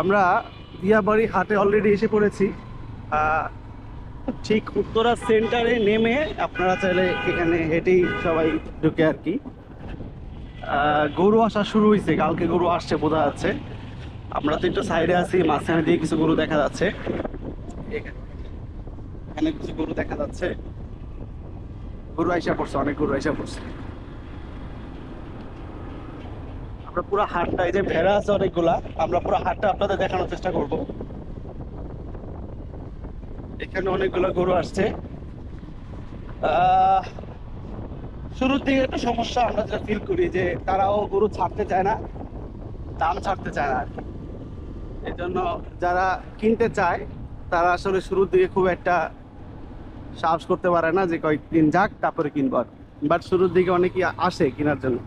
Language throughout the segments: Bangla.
আমরা দিয়াবাড়ি হাটে অলরেডি এসে পড়েছি। ঠিক উত্তরা সেন্টারে নেমে আপনারা চাইলে এখানে হেঁটেই সবাই ঢুকে আর কি। গরু আসা শুরু হয়েছে কালকে গরু আসছে বোঝা যাচ্ছে আমরা তো একটু সাইডে আছি, মাঝখানে দিয়ে কিছু গরু দেখা যাচ্ছে। এখানে কিছু গরু দেখা যাচ্ছে। গরু আইসা পড়ছে, অনেক গরু আইসা পড়ছে। আমরা পুরো হাটটা, এই যে ভেড়া আছে অনেকগুলা, আমরা পুরো হাটটা আপনাদের দেখানোর চেষ্টা করব। এখানে অনেকগুলো গরু আসছে। শুরুর দিকে একটা সমস্যা আমরা যেটা ফিল করি যে তারাও গরু ছাড়তে চায় না, দাম ছাড়তে চায় না আর কি। এই জন্য যারা কিনতে চায়, তারা আসলে শুরুর দিকে খুব একটা সাহস করতে পারে না যে কয়েকদিন যাক, তারপরে কিনবো বাট শুরুর দিকে অনেকেই আসে কেনার জন্য।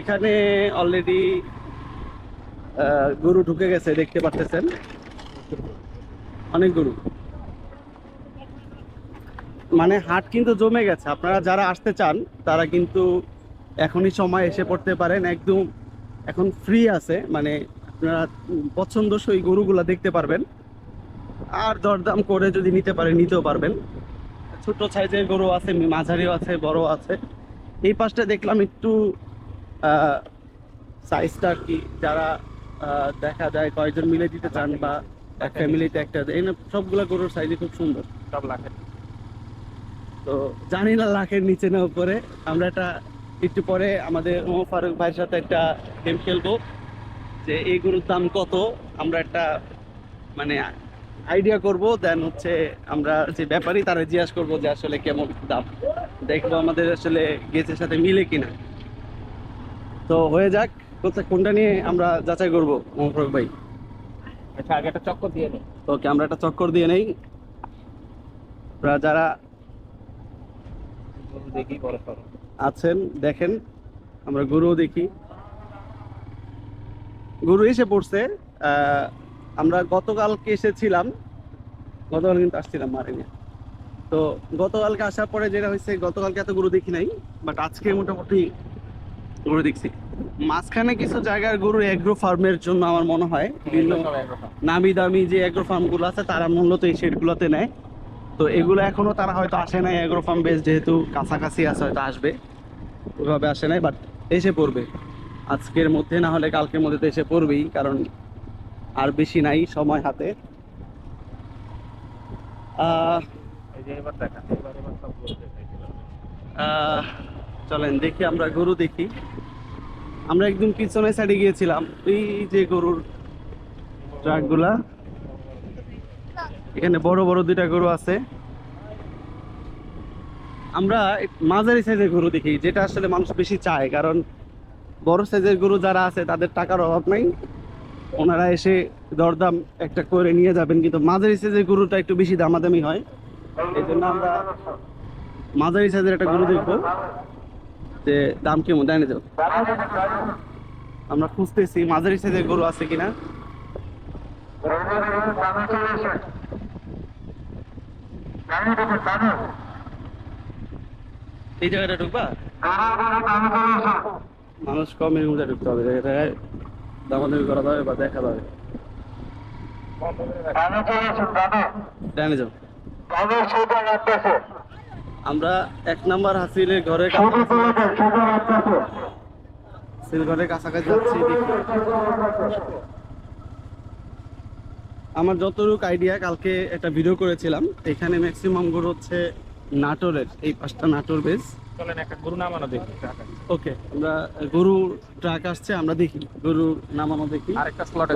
এখানে অলরেডি গরু ঢুকে গেছে, দেখতে পাচ্ছেন অনেক গরু। মানে হাট কিন্তু জমে গেছে। আপনারা যারা আসতে চান, তারা কিন্তু এখনই সময় এসে পড়তে পারেন। একদম এখন ফ্রি আছে। মানে আপনারা পছন্দসই গরুগুলা দেখতে পারবেন। আর দরদাম করে যদি নিতে পারেন, নিতেও পারবেন। ছোট সাইজের গরু আছে, মাঝারিও আছে বড় আছে। এই পাশটা দেখলাম একটু সাইজটা আর কি যারা দেখা যায় কয়েকজন মিলে দিতে চান বা এক ফ্যামিলিতে একটা এই না সবগুলা গরুর সাইজে খুব সুন্দর। সব লাখের। তো জানি না লাখের নিচে না উপরে আমরা একটা একটু পরে আমাদের ওমর ফারুক ভাইয়ের সাথে একটা গেম খেলব যে এই গরুর দাম কত আমরা একটা মানে আইডিয়া করব দেন হচ্ছে আমরা যে ব্যাপারী তারা জিজ্ঞাসা করব যে আসলে কেমন দাম। দেখব আমাদের আসলে গেছের সাথে মিলে কিনা। তো হয়ে যাক কোনটা নিয়ে আমরা যাচাই করব ভাই। আচ্ছা আগে একটা চক্কর দিয়ে নে ওকে আমরা একটা চক্কর দিয়ে নেই। যারা গরু দেখি আছেন দেখেন আমরা গরুও দেখি। গরু এসে পড়ছে আমরা গতকালকে এসেছিলাম গতকাল কিন্তু আসছিলাম মারিনে। তো গতকালকে আসার পরে যেটা হয়েছে গতকালকে এত গরু দেখি নাই বাট আজকে মোটামুটি গরু দেখছি। মাঝখানে কিছু জায়গার গরু এগ্রো ফার্মের জন্য আমার মনে হয়। বিভিন্ন নামি দামি যে এগ্রো ফার্মগুলো আছে তারা মূলত এই শেডগুলোতে নেয়। তো এগুলো এখনও তারা হয়তো আসে নাই এগ্রো ফার্ম বেস যেহেতু কাছাকাছি আছে হয়তো আসবে। ওইভাবে আসে নাই বাট এসে পড়বে। আজকের মধ্যে না হলে কালকের মধ্যে তো এসে পড়বেই কারণ আর বেশি নাই সময় হাতে। আহ, চলেন, দেখি আমরা গরু দেখি। আমরা একদম পিছনের সাইডে গিয়েছিলাম। এই যে গরুর ট্রাকগুলা, এখানে বড় বড় দুইটা গরু আছে। আমরা মাঝারি সাইজের গরু দেখি, যেটা আসলে মানুষ বেশি চায়, কারণ বড় সাইজের গরু যারা আছে, তাদের টাকার অভাব নাই। ওনারা এসে দরদাম একটা করে নিয়ে যাবেন, কিন্তু মাঝারি সাইজের গরুটা একটু বেশি দামাদামি হয়। এই জন্য আমরা মাঝারি সাইজের একটা গরু দেখব। যে দাম কেমন আমরা খুঁজতেছি মাঝারি সাইজের গরু আছে কিনা এই জায়গাটা ঢুকবা মানুষ কম এর মধ্যে ঢুকতে হবে এই জায়গায় দামাদামি করা যাবে বা দেখা যাবে যাও আমরা এক নাম্বার হাসিলের ঘরে হাসিল ঘরের কাছাকাছি যাচ্ছি আমার যতটুকু আইডিয়া কালকে একটা ভিডিও করেছিলাম। এখানে ম্যাক্সিমাম গরু হচ্ছে নাটোরের এই পাঁচটা নাটোর বেস চলেন একটা গরু নামানো দেখি। ওকে আমরা গরু ট্রাক আসছে আমরা দেখি। গরু নামানো দেখি। আরেকটা স্লটে